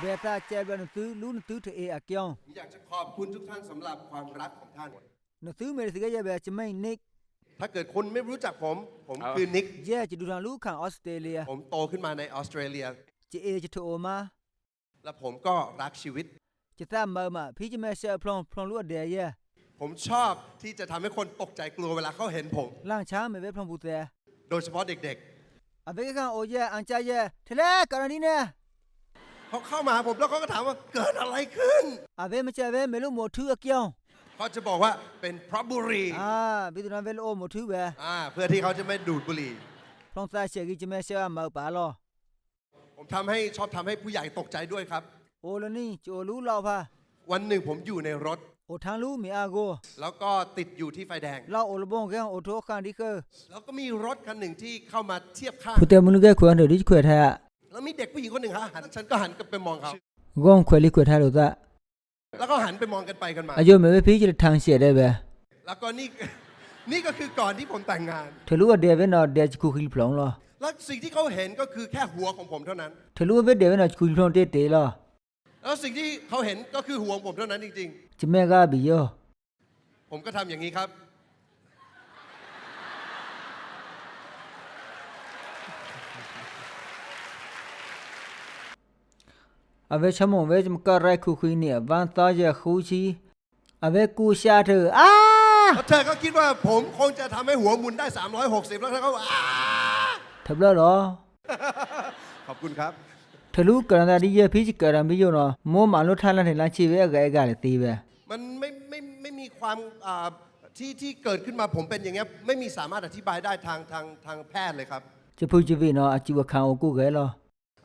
เบตาเจเบนซื้อรู้นซื้อเถเออะเกียงผมอยากจะขอบคุณทุกท่านสำหรับความรักของท่าน นซื้อเมริสิกะเยเบจะไม่นิกถ้าเกิดคุณไม่รู้จักผม ผมเอา คือนิกเยจะดูทางลูกขังออสเตรเลียผมโตขึ้นมาในออสเตรเลีย จะเอจะโทรมาและผมก็รักชีวิต จะตามมามาพี่จะไม่เชื่อพลองพลองรู้เดียเยผมชอบที่จะทำให้คนตกใจกลัวเวลาเขาเห็นผม ล่างช้างไม่เว็บพลองบูเตโดยเฉพาะเด็กอะเบกขังโอเยอันจาเยเทเลการนีเนี่ยๆ เขาเข้ามาหาผมแล้วเขาก็ถามว่าเกิดอะไรขึ้นอะเบไม่เจเบไม่รู้หมดทื่อเกียงเขาจะบอกว่าเป็นเพราะบุหรี่อ่าพี่ตัวนั้นเวลโอหมดทื่อเบอ่าเพื่อที่เขาจะไม่ดูดบุหรี่พลองตาเชกิจะไม่เชื่อมาป่าลอผมทำให้ชอบทำให้ผู้ใหญ่ตกใจด้วยครับโอลนี่โจรู้เราพาวันหนึ่งผมอยู่ในรถโอทางรู้มีอาโกแล้วก็ติดอยู่ที่ไฟแดงเราโอลบงแกโอโทคันดิเคอแล้วก็มีรถคันหนึ่งที่เข้ามาเทียบข้างผู้เตมึงแกขวนเดี๋ยวดิขวน แท้แล้วมีเด็กผู้หญิงคนหนึ่งฮะหันฉันก็หันกลับไปมองเขากงขวนลิขวนแท้หรือตะแล้วก็หันไปมองกันไปกันมาอายุไม่เวพี่จะทางเสียได้เบแล้วก็นี่นี่ก็คือก่อนที่ผมแต่งงานเธอรู้ว่าเดียเวนอเดียจะคุยพลองลอแล้วสิ่งที่เขาเห็นก็คือแค่หัวของผมเท่านั้นเธอรู้ว่าเดียเวนอคุยพลองเตเตลอแล้วสิ่งที่เขาเห็นก็คือหัวของผมเท่านั้นจริงจะแม่ก็บีโยๆผมก็ทำอย่างนี้ครับ อาเวชมงเวจมก็ไรคูคุยเนี่ยวันตาจะคูชีอาเวกูชาเธออ้าวเธอก็คิดว่าผมคงจะทำให้หัวมุนได้ 360 แล้วเธอก็อ้าทำแล้วเหรอ ขอบคุณครับเธทะลุกระดาดีเยอะพี่จะเกิดอะไม่เยู่เนาะโมมาลุทานละเห็นละชีเวกไอ้กาเลยตีเวมันไม่ไม่ไม่มีความอ่าที่ที่เกิดขึ้นมาผมเป็นอย่างเงี้ยไม่มีสามารถอธิบายได้ทางทางทางแพทย์เลยครับ จะพูดจะวีเนาะอาจิวคังโอกูเกยเหรอ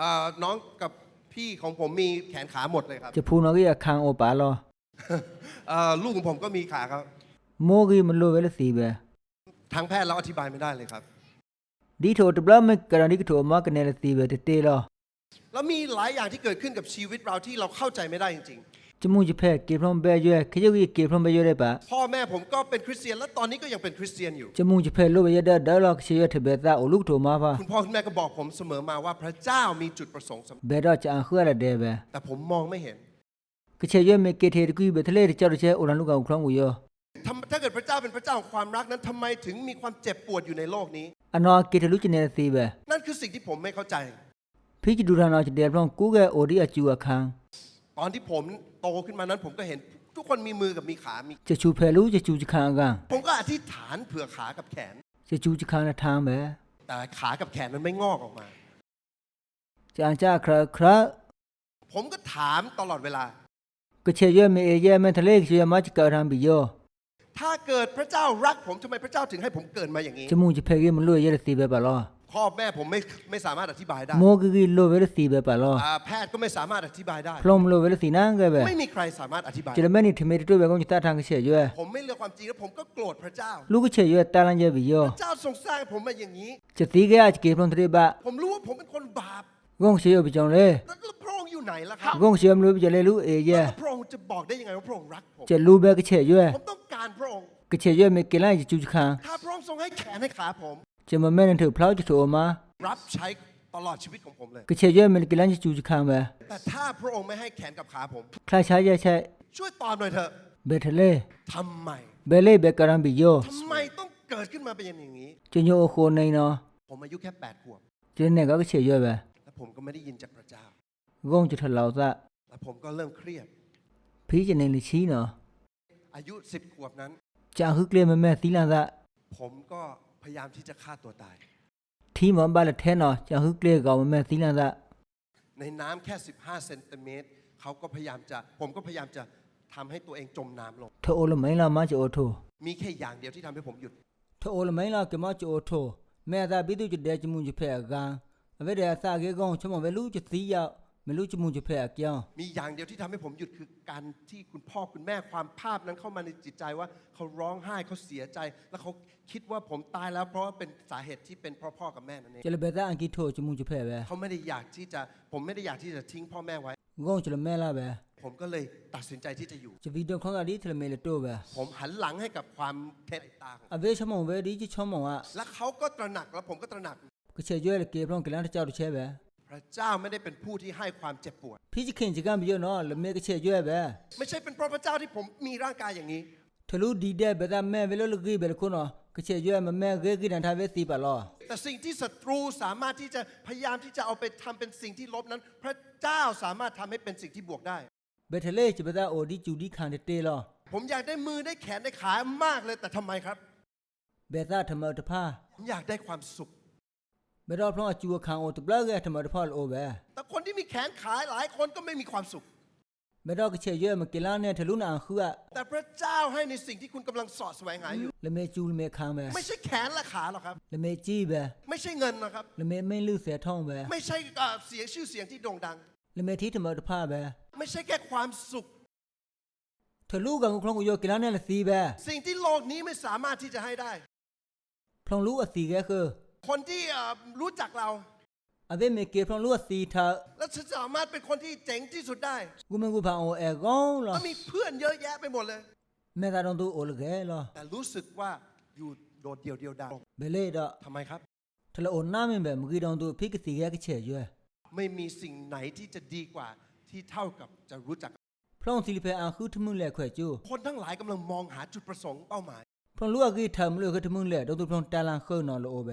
อ่าน้องกับ พี่ของผมมีแขนขาหมดเลยครับ จะพูดว่าก็อยคางโอปาลอลูกของผมก็มีขาครับ โมกีมันรู้เวลาสีเบะทางแพทย์เราอธิบายไม่ได้เลยครับ ดีโถตบล้วไม่กระดานดีกระโถมากันเนลสีเบะเตเตลอแล้วมีหลายอย่างที่เกิดขึ้นกับชีวิตเราที่เราเข้าใจไม่ได้จริงๆ จมูกจะแพ้เก็บพร้อมแบยอยขยุกเก็บพร้อมแบยอยได้ปะพ่อแม่ผมก็เป็นคริสเตียนและตอนนี้ก็ยังเป็นคริสเตียนอยู่จมูกจะแพ้ลูกแบยอยได้ดาลอกเชียเถเบตาโอลูกโทมาปะคุณพ่อคุณแม่ก็บอกผมเสมอมาว่าพระเจ้ามีจุดประสงค์สำหบเบดอจะอ่านเขื่ออะไรเดบแต่ผมมองไม่เห็นก็เชยเมเกเทกุยเบทเลเจ้าเชยอุรันลูกเอาครั้งอุยอถ้าเกิดพระเจ้าเป็นพระเจ้าของความรักนั้นทำไมถึงมีความเจ็บปวดอยู่ในโลกนี้อนอกิทลุจเนสีเบนั่นคือสิ่งที่ผมไม่เข้าใจพี่จะดูทานอจะเดียบร้องกูแกโอดีอาจูอาคัง ตอนที่ผมโตขึ้นมานั้นผมก็เห็นทุกคนมีมือกับมีขามี จะชูเพลูจะจูจิคางกันผมก็อธิษฐานเผื่อขากับแขน จะจูจิคางนะทางแบแต่ขากับแขนมันไม่งอกออกมา จะอ่านจ้าครับครับผมก็ถามตลอดเวลา ก็เชื่อเยอะมีเอเยอะไม่ทะเลเชื่อมาจะเกิดทางบิโยถ้าเกิดพระเจ้ารักผมทำไมพระเจ้าถึงให้ผมเกิดมาอย่างนี้ จมูกจะเพลงมันรวยเยอะตีไปบ่ล่ะ พ่อแม่ผมไม่ไม่สามารถอธิบายได้ මොග ගිල්ලෝ වෙලසී බැපලෝ อแพทย์ก็ไม่สามารถอธิบายได้ ෆ්ලොම්ලෝ වෙලසි නාංගබ ไม่มีใครสามารถอธิบาย චිලමැනි ටිමෙටිටු බැගොන් චිතා ටංග ෂේජුව ผมไม่เลือกความจริงแล้วผมก็โกรธพระเจ้า ලුක ෂේජුව තාලංජ බියෝ เจ้าทรงสร้างผมมาอย่างนี้ චතිගේ ආජ් කේ ෆ්ලොන් ත්‍රේබා ผมรู้ว่าผมเป็นคนบาป ගොන් ෂේයෝ බිජොන් ලේ แล้วพระองค์อยู่ไหนล่ะครับ ගොන් ෂේයම් ලෝ බිජලේ ලු แล้ ඒජ วพระองค์จะบอกได้ยังไงว่าพระองค์รักผม චලු බැක ෂේජුව ผมต้องการพระองค์ කෂේජුව මෙ කෙලා ජිචුජ ถ้าพระองค์ทรงให้แขนให้ขาผม ကျမမဲနဲ့ထဖလောက်ချူအမ รับใช้ตลอดชีวิตของผมเลย ကချေရွဲ့မလကလန်ချူချခံပဲ แต่ถ้าพระองค์ไม่ให้แขนกับขาผม ခလိုက်ချာရဲ့ချက် ช่วยตอบหน่อยเถอะ ဘယ်ထလေ ทำไม ဘယ်လေးပဲကရံဘီယော ทำไมต้องเกิดขึ้นมาเป็นอย่างนี้ ကျညိုခိုနေနော် ผมอายุแค่แปดขวบ ကျင်းနေကကချေရွဲ့ပဲ และผมก็ไม่ได้ยินจากพระเจ้า ဂုံချထလောက်သ และผมก็เริ่มเครียด ဖီးချနေလချီနော် อายุสิบขวบนั้น ကြာဟုကလေမမဲသီလန်သ ผมก็ พยายามที่จะฆ่าตัวตาย ที่หมอบาลเทนอจะฮึกเรียกกัาแม่สีลันละในน้ำแค่ 15เซนติเมตรเขาก็พยายามจะ ผมก็พยายามจะทำให้ตัวเองจมน้ำลงเธอโอลไม่ละมาจะโอโทมีแค่อย่างเดียวที่ทำให้ผมหยุดเธอโอลไม่ละก็มาจะโอโทแม่ตาบิดูจะเดจมูจะแผ่กันเวเดาสาเกกองชมงเวลูจะสียา ไม่รู้จะมูจะเพลเกี่ยวมีอย่างเดียวที่ทำให้ผมหยุดคือการที่คุณพ่อคุณแม่ความภาพนั้นเข้ามาในจิตใจว่าเขาร้องไห้เขาเสียใจ แล้วเขาคิดว่าผมตายแล้วเพราะว่าเป็นสาเหตุที่เป็นเพราะพ่อกับแม่นั่นเองจะเบต้าอังกฤษโทจะมูจะเพลเวเขาไม่ได้อยากที่จะผมไม่ได้อยากที่จะทิ้งพ่อแม่ไว้ง่จะแม่ละเวผมก็เลยตัดสินใจที่จะอยู่จะวิดงของอาดีเทะเลเมลโตเวผมหันหลังให้กับความเท็จตาองอเวชมองเวดีจะชมองอะแล้วเขาก็ตระหนักแล้วผมก็ตระหนักก็เชื่อเยอะเลยเก็บรองกันแล้วเจ้าดูเชื่อเว พระเจ้าไม่ได้เป็นผู้ที่ให้ความเจ็บปวดพี่จะเข็นจะกันไปเยอะเนาะแล้วแม่ก็เชื่อด้วยแบบไม่ใช่เป็นเพราะพระเจ้าที่ผมมีร่างกายอย่างนี้ทะลุดีได้แบบ that แม่เวลาลูกกี้แบบคนเนาะก็เชื่อด้วยมาแม่เกกี้ดันทาเวสีปะล่ะแต่สิ่งที่ศัตรูสามารถที่จะพยายามที่จะเอาไปทำเป็นสิ่งที่ลบนั้น พระเจ้าสามารถทำให้เป็นสิ่งที่บวกได้เบทเลจะแบบ that โอดีจูดีคันเตเล่ะผมอยากได้มือได้แขนได้ขามากเลยแต่ทำไมครับเบต้าทำไมตะพาผมอยากได้ความสุข เบดอพลองจูคังโอตบลากทำไมตะพาโอเบแต่คนที่มีแขนขาหลายคนก็ไม่มีความสุขเบดอก็เชื่อด้วยมากิลาเนี่ยทะลุนางคืออะแต่พระเจ้าให้ในสิ่งที่คุณกำลังสอดแสวงหาอยู่แล้วแม่จูแล้วแม่คังแบบไม่ใช่แขนและขาหรอกครับแล้วแม่จี้แบบไม่ใช่เงินนะครับแล้วแม่ไม่ลือเสียท่องแบบไม่ใช่เอ่อเสียงชื่อเสียงที่โด่งดังแล้วแม่ที่ทำไมตะพาแบบไม่ใช่แค่ความสุขทะลุกันคลองกูโยกิลาเนี่ยละสีแบบสิ่งที่โลกนี้ไม่สามารถที่จะให้ได้พลองรู้อะสีแกคือ คนที่รู้จักเรา Ave me ke phlong lu si tha และฉันสามารถเป็นคนที่เจ๋งที่สุดได้กู me gu pha o โอแอ lo แล้มีเพื่อนเยอะแยะไปหมดเลย me ta don tu o le ge lo แต่รู้สึกว่าอยู่โดดเดี่ยวเดียวดาย be le ดอทำไมครับ ทะเลโอนหน้าไม่แบบมึงกีดองตัวพิกสีแกก็เฉยอยู่อไม่มีสิ่งไหนที่จะดีกว่าที่เท่ากับจะรู้จัก พร่องสิริเพอาคือทมึงแหล่แขวจูคนทั้งหลายกำลังมองหาจุดประสงค์เป้าหมาย พร่องรู้ว่ากีทำเลยคือทมึงแหล่ดองตัวพร่องตาลังเคยนอนโลโอเบ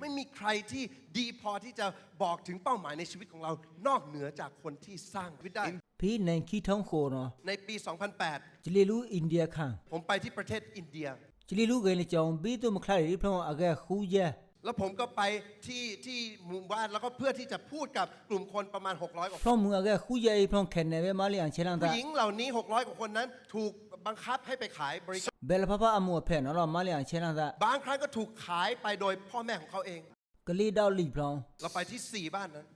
ไม่มีใครที่ดีพอที่จะบอกถึงเป้าหมายในชีวิตของเรา นอกเหนือจากคนที่สร้างชีวิตได้ พี่ในขี้ท้องโคเนาะในปี 2008จีลิลูอินเดียค่ะผมไปที่ประเทศอินเดียจีลิลูเกนจองบีตุมคลาริพระองค์อะไรคูเยแล้วผมก็ไปที่ที่หมู่บ้านแล้วก็เพื่อที่จะพูดกับกลุ่มคนประมาณ 600กว่าเพราะเมือแกคุยไอ้พร้อมแข่งในเวมาเลียนเชลังตาผู้หญิงเหล่านี้ 600 กว่าคนนั้น ถูกบังคับให้ไปขายบริ เบลพะพ่ออมัวเพนอรอมาเลียงเชนัะซะบางครั้งก็ถูกขายไปโดยพ่อแม่ของเขาเองกะลีดาวลีพลองเราไปที่สี่บ้านนั้น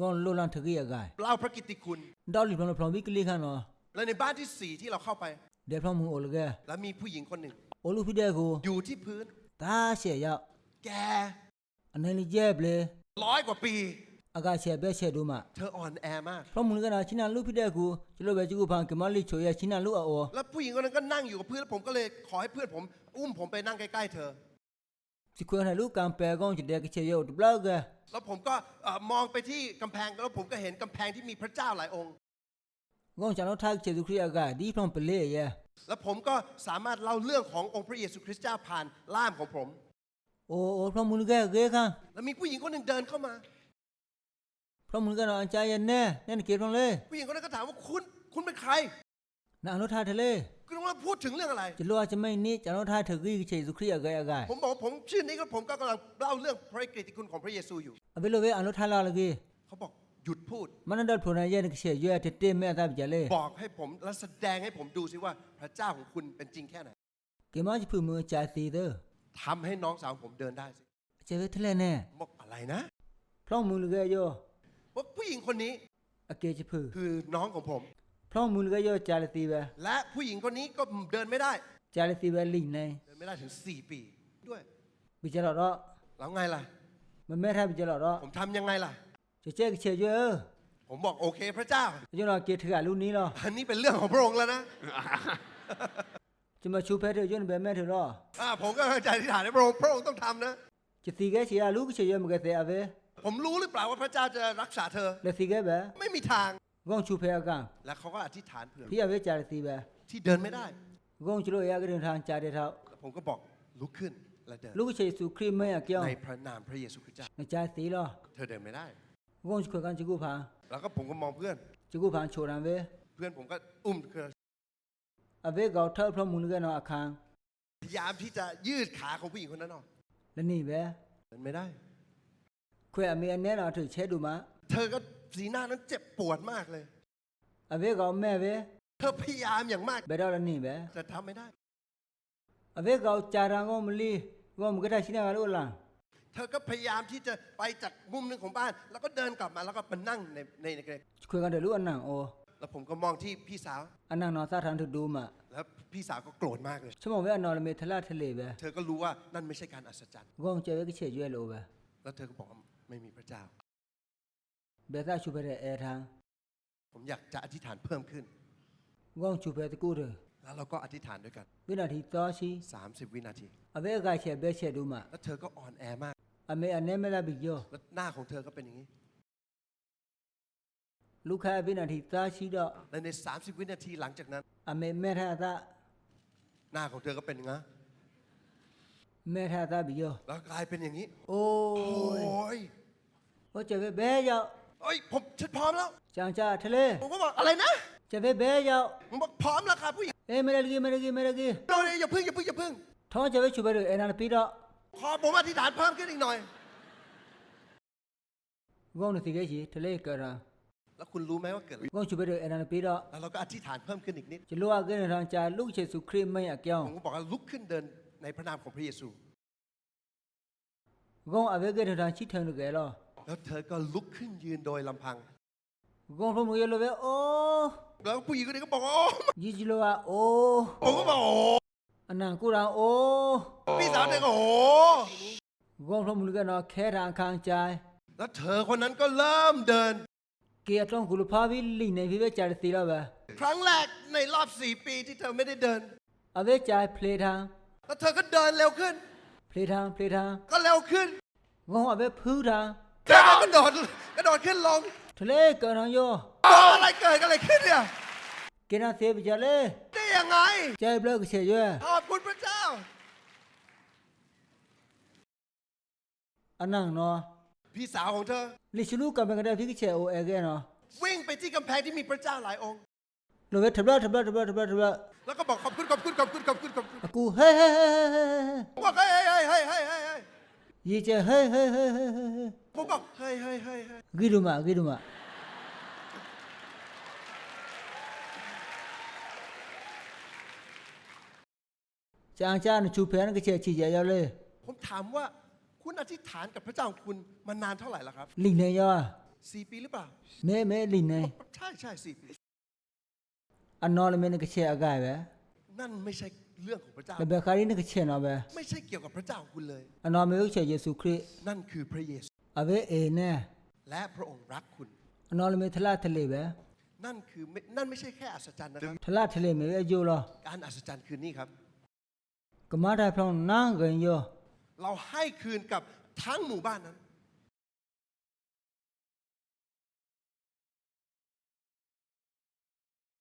งอนลูลันทกียกายเล่าพระกิตติคุณดาวลีพลองพลองวิกลีขันเนาะแล้วในบ้านที่สี่ที่เราเข้าไป เดี๋ยวพลองมึงโอลแกแล้วมีผู้หญิงคนหนึ่งโอลูพี่เดกูอยู่ที่พื้นตาเสียยะแกอันนี้เจ็บเลยร้อยกว่าปี อากาเสียเบเสียดูมาเธออ่อนแอมากพร้อมมึงกันนะชินาลูกพี่เด็กกูจะรู้แบบจิกูพังกมาลิโชยชินาลูกอะโอแล้วผู้หญิงคนนั้นก็นั่งอยู่กับพื้นแล้วผมก็เลยขอให้เพื่อนผม อุ้มผมไปนั่งใกล้ๆเธอ สิควรให้ลูกกำแปลก้องจะเด็กเชียร์ดูบล็อกแกแล้วผมก็เอ่อมองไปที่กำแพงแล้วผมก็เห็นกำแพงที่มีพระเจ้าหลายองค์ก้องฉันต้องทักเชียร์ดูครีอากาดีพร้อมเปลี่ยแล้วผมก็สามารถเล่าเรื่องขององค์พระเยซูคริสต์เจ้าผ่านล่ามของผม โอ้โอ้พร้อมมึงแกเกคังแล้วมีผู้หญิงคนหนึ่งเดินเข้ามาพ ร้อมมึงกันนะอันใจยันแน่แน่นเกียร์พร้อมเลยผู้หญิงคนนั้นก็ถามว่าคุณคุณเป็นใครน่าอนุท่าทะเลคุณว่าพูดถึงเรื่องอะไร จะรู้ว่าจะไม่นี่จะอนุท่าถึงกี่เชียร์ดูครีอากาอากาผมบอกว่าผมชื่อนี้ก็ผมก็กำลังเล่าเรื่องพระกิตติคุณของพระเยซูอยู่อเบโลเวอนุท่าลาลกีเขาบอกหยุดพูด มันนั่นดัดผลนายยันเชียร์เยอะเต็มแม่ตาบิจเลยบอกให้ผมและแสดงให้ผมดูซิว่าพระเจ้าของคุณเป็นจริงแค่ไหนเกมาจะพูดมือจ่ายสีเด้อทำให้น้องสาวผมเดินได้สิเจะไปทะเลแน่ผมบอกอะไรนะพร้อมมือเลยโย ว่าผู้หญิงคนนี้อเกจะพูดคือน้องของผมพร้อมมือเลยโยจ่ายสีไปและผู้หญิงคนนี้ก็เดินไม่ได้จ่ายสีไปลิงในเดินไม่ได้ถึง 4 ปีด้วยบิจารอดแล้วไงล่ะมันไม่ทำบิจารอดผมทำยังไงล่ะจะเจ๊กเชียร์เยอะผมบอกโอเคพระเจ้าจะรอเกถือลูกนี้หรออันนี้เป็นเรื่องของพระองค์แล้วนะจะมาชูเพเธอจนแบบแม่เธอรออ่าผมก็เข้าใจที่ฐานให้พระองค์พระองค์ต้องทำนะ จะสีแกเชียร์ลูกเชียร์เยอะมันก็เสียเว ผมรู้หรือเปล่าว่าพระเจ้าจะรักษาเธอ Le sige ba ไม่มีทาง gong chu phe ga แล้วเขาก็อธิษฐานเพื่อ phia ve cha si ba ที่เดินไม่ได้ gong chu lo ya ga den than cha de วแล้วผมก็บอกลุกขึ้นและเดินลูกชา lu che su kri me ya ในงในพระนามพระเยซูคริสต์เจ้าสี cha เธอเดินไม่ได้ gong chu kan chu gu pha แล้วก็ผมก็มองเพื่อน chu gu pha chu ran ve เพื่อนผมก็อุ้มเธออาเว a ve ga thao phlo mu หน้าอาคารพยายามที่จะยืดขาของผู้หญิงคนนั้นออก la ni ba เดินไม่ได้ ခွဲအမေနဲ့တော့သူချဲတူမှာ เธอก็สีหน้านั้นเจ็บปวดมากเลย အဘေကောမဲ့ပဲ เธอพยายามอย่างมาก ဘယ်တော့လည်းနေပဲ แต่ทำไม่ได้ အဘေကောကြာရန်ကောမလီကောမကတရှိနေကလို့လား เธอก็พยายามที่จะไปจากมุมหนึ่งของบ้าน แล้วก็เดินกลับมาแล้วก็มานั่งในในใน ခွဲကန်တယ်လို့အနံဩ แล้วผมก็มองที่พี่สาว အနံနော်စားထန်သူဒူးမှာ แล้วพี่สาวก็โกรธมากเลย ချမောပဲအနော်လည်းမေထလာထလေပဲ เธอก็รู้ว่านั่นไม่ใช่การอัศจรรย์ ကောကျဲပဲကချေရွဲလို့ပဲ แล้วเธอก็บอกว่า ไม่มีพระเจ้าเบต้าชู bere เอท้าผมอยากจะอธิษฐานเพิ่มขึ้น wong ชูเ bere ku de แล้วเราก็อธิษฐานด้วยกัน bi na thi สามสิบวินาที abe ga che be che du ma แล้วเธอก็อ่อนแอมากอเมอเน่เมลาบิโยแล้วหน้าของเธอก็เป็นอย่างนี้ lu kha bi na thi ta si do และในสามสิบวินาทีหลังจากนั้นอเมเมธาตาหน้าของเธอก็เป็นอย่างนี้ แล้วกลายเป็นอย่างนี้ โอ้ยเบยเยอ้ย ผมฉันพร้อมแล้วจางจ่าทะเลผมก็บอกอะไรนะจะไปเบยเยอผมบอกพร้อมแล้วค่ะผู้หญิงเอ๊ไราเนี่ไม่เลิกยอย่าพึ่งอย่าพึ่งอย่าพึ่ง ขอผมอธิษฐานเพิ่มขึ้นอีกหน่อยร้องหนึ่งสิ่งแล้วคุณรู้ไหมว่าเกิดอะไรแล้วเราก็อธิษฐานเพิ่มขึ้นอีกนิดจะรู้ว่ผมก็บอกว่าลุกขึ้นเดิน ในพระนามของพระเยซู gong avec de dan chi thang ge lo แล้วเธอก็ลุกขึ้นยืนโดยลำพัง gong pho mo ye lo ve o แล้วผู้หญิงคนนี้ก็บอกว่าโอ้ ji ji lo wa o ผมก็บอกโอ้ anan ku ran o พี่สาวเธอก็โอ้ gong pho mo ge no khe ran khang chai แล้วเธอคนนั้นก็เริ่มเดิน ke atong ku lo pha vi li nei vi ve cha de ti lo ba ครั้งแรกในรอบสี่ปีที่เธอไม่ได้เดิน ave chai play thang แล้วเธอก็เดินเร็วขึ้น Play down play down ก็เร็วขึ้น ngõ họ với phứ down เธอก็กระโดดกระโดดขึ้นลง thế lê cỡ nào vô อะไรเกิดกันอะไรขึ้นเนี่ย kia nào thế bây giờ lê ได้ยังไง chơi bơ cái xe chưa ขอบคุณพระเจ้า anh nàng nó พี่สาวของเธอ lý chú lúc cầm cái đây phía cái xe ô e ghê nó วิ่งไปที่กำแพงที่มีพระเจ้าหลายองค์ หน่วยเวทบลาทบลาทบลาทบลาทบลาแล้วก็บอกขอบคุณขอบคุณขอบคุณขอบคุณขอบคุณกูเฮ้ยเฮ้ยเฮ้ยเฮ้ยเฮ้ยผมบอกเฮ้ยเฮ้ยเฮ้ยเฮ้ยเฮ้ยเฮ้ยยี่เจเฮ้ยเฮ้ยเฮ้ยเฮ้ยเฮ้ยเฮ้ยผมบอกเฮ้ยเฮ้ยเฮ้ยเฮ้ยกิดูมากิดูมาจ้างจ้างชูเพนก็เชียร์ชีเยยาวเลย ผมถาเฮ่าคุณอเฮ่ฐานกับพระเฮ้าคุณมานานเฮ่าไหร่แล้วครับ ลิงเนยยาวสี่ปีหรือเฮ่เฮ่า เมเมลิงเนยเฮ่ใช่สี่ปี อันนอ anol men ke che aga ba นั่นไม่ใช่เรื่องของพระเจ้า le ba kari ne ke che no ba ไม่ใช่เกี่ยวกับพระเจ้าคุณเลย anol men che yesu kri นั่นคือพระเยซูอเวเอเน่และพระองค์รักคุณ anol men thala thale ba นั่นคือนั่นไม่ใช่แค่อัศจรรย์นะครับ thala thale me yo lo การอัศจรรย์คือนี่ครับก็มาได้พระอง phlong na gen yo เราให้คืนกับทั้งหมู่บ้านนั้น